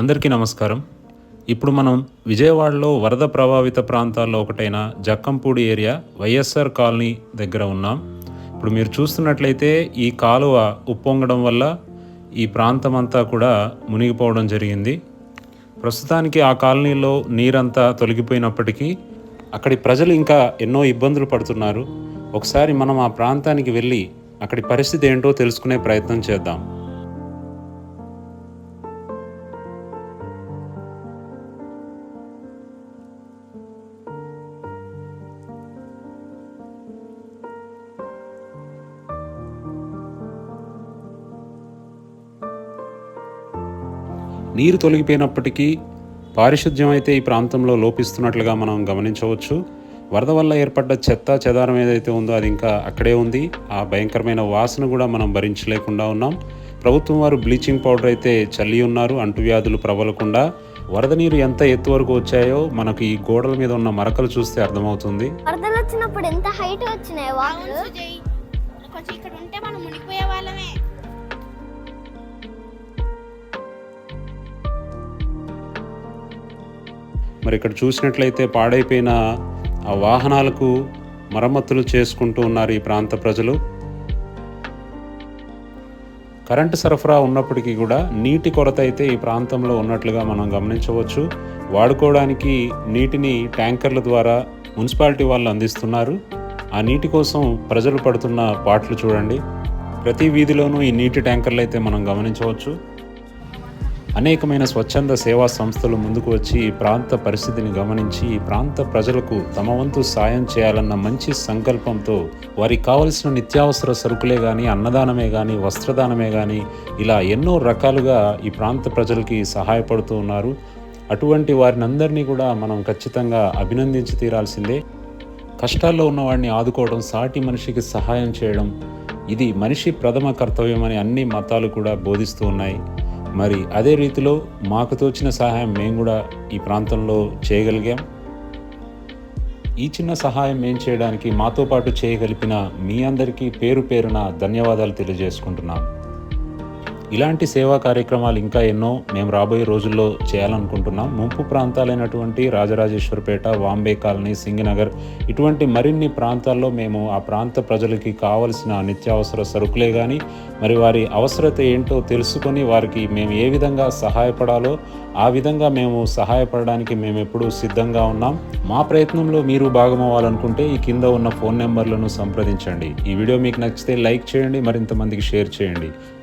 అందరికీ నమస్కారం. ఇప్పుడు మనం విజయవాడలో వరద ప్రభావిత ప్రాంతాల్లో ఒకటైన జక్కంపూడి ఏరియా వైఎస్ఆర్ కాలనీ దగ్గర ఉన్నాం. ఇప్పుడు మీరు చూస్తున్నట్లయితే ఈ కాలువ ఉప్పొంగడం వల్ల ఈ ప్రాంతం అంతా కూడా మునిగిపోవడం జరిగింది. ప్రస్తుతానికి ఆ కాలనీలో నీరంతా తొలగిపోయినప్పటికీ అక్కడి ప్రజలు ఇంకా ఎన్నో ఇబ్బందులు పడుతున్నారు. ఒకసారి మనం ఆ ప్రాంతానికి వెళ్ళి అక్కడి పరిస్థితి ఏంటో తెలుసుకునే ప్రయత్నం చేద్దాం. నీరు తొలగిపోయినప్పటికీ పారిశుద్ధ్యం అయితే ఈ ప్రాంతంలో లోపిస్తున్నట్లుగా మనం గమనించవచ్చు. వరద వల్ల ఏర్పడ్డ చెత్త చెదారం ఏదైతే ఉందో అది ఇంకా అక్కడే ఉంది. ఆ భయంకరమైన వాసన కూడా మనం భరించలేకుండా ఉన్నాం. ప్రభుత్వం వారు బ్లీచింగ్ పౌడర్ అయితే చల్లి ఉన్నారు. అంటువ్యాధులు ప్రబలకుండా వరద నీరు ఎంత ఎత్తు వరకు వచ్చాయో మనకు ఈ గోడల మీద ఉన్న మరకలు చూస్తే అర్థమవుతుంది. వరదలు వచ్చినప్పుడు ఎంత హైట్ వచ్చినాయి మరి ఇక్కడ చూసినట్లయితే పాడైపోయిన ఆ వాహనాలకు మరమ్మతులు చేసుకుంటూ ఉన్నారు ఈ ప్రాంత ప్రజలు. కరెంటు సరఫరా ఉన్నప్పటికీ కూడా నీటి కొరత అయితే ఈ ప్రాంతంలో ఉన్నట్లుగా మనం గమనించవచ్చు. వాడుకోవడానికి నీటిని ట్యాంకర్ల ద్వారా మున్సిపాలిటీ వాళ్ళు అందిస్తున్నారు. ఆ నీటి కోసం ప్రజలు పడుతున్న పాటలు చూడండి. ప్రతి వీధిలోనూ ఈ నీటి ట్యాంకర్లు అయితే మనం గమనించవచ్చు. అనేకమైన స్వచ్ఛంద సేవా సంస్థలు ముందుకు వచ్చి ఈ ప్రాంత పరిస్థితిని గమనించి ఈ ప్రాంత ప్రజలకు తమ వంతు సాయం చేయాలన్న మంచి సంకల్పంతో వారికి కావలసిన నిత్యావసర సరుకులే కానీ అన్నదానమే కానీ వస్త్రదానమే కానీ ఇలా ఎన్నో రకాలుగా ఈ ప్రాంత ప్రజలకి సహాయపడుతూ ఉన్నారు. అటువంటి వారిని అందరినీ కూడా మనం ఖచ్చితంగా అభినందించి తీరాల్సిందే. కష్టాల్లో ఉన్నవాడిని ఆదుకోవడం సాటి మనిషికి సహాయం చేయడం ఇది మనిషి ప్రథమ కర్తవ్యం అని అన్ని మతాలు కూడా బోధిస్తూ ఉన్నాయి. మరి అదే రీతిలో మాకు తోచిన సహాయం మేము కూడా ఈ ప్రాంతంలో చేయగలిగాం. ఈ చిన్న సహాయం మేము చేయడానికి మాతో పాటు చేయగలిపిన మీ అందరికీ పేరు పేరున ధన్యవాదాలు తెలియజేసుకుంటున్నాం. ఇలాంటి సేవా కార్యక్రమాలు ఇంకా ఎన్నో మేము రాబోయే రోజుల్లో చేయాలనుకుంటున్నాం. ముంపు ప్రాంతాలైనటువంటి రాజరాజేశ్వరపేట వాంబే కాలనీ సింగనగర్ ఇటువంటి మరిన్ని ప్రాంతాల్లో మేము ఆ ప్రాంత ప్రజలకి కావలసిన నిత్యావసర సరుకులే కానీ మరి వారి అవసరత ఏంటో తెలుసుకొని వారికి మేము ఏ విధంగా సహాయపడాలో ఆ విధంగా మేము సహాయపడడానికి మేము ఎప్పుడూ సిద్ధంగా ఉన్నాం. మా ప్రయత్నంలో మీరు భాగమవ్వాలనుకుంటే ఈ కింద ఉన్న ఫోన్ నెంబర్లను సంప్రదించండి. ఈ వీడియో మీకు నచ్చితే లైక్ చేయండి మరింత మందికి షేర్ చేయండి.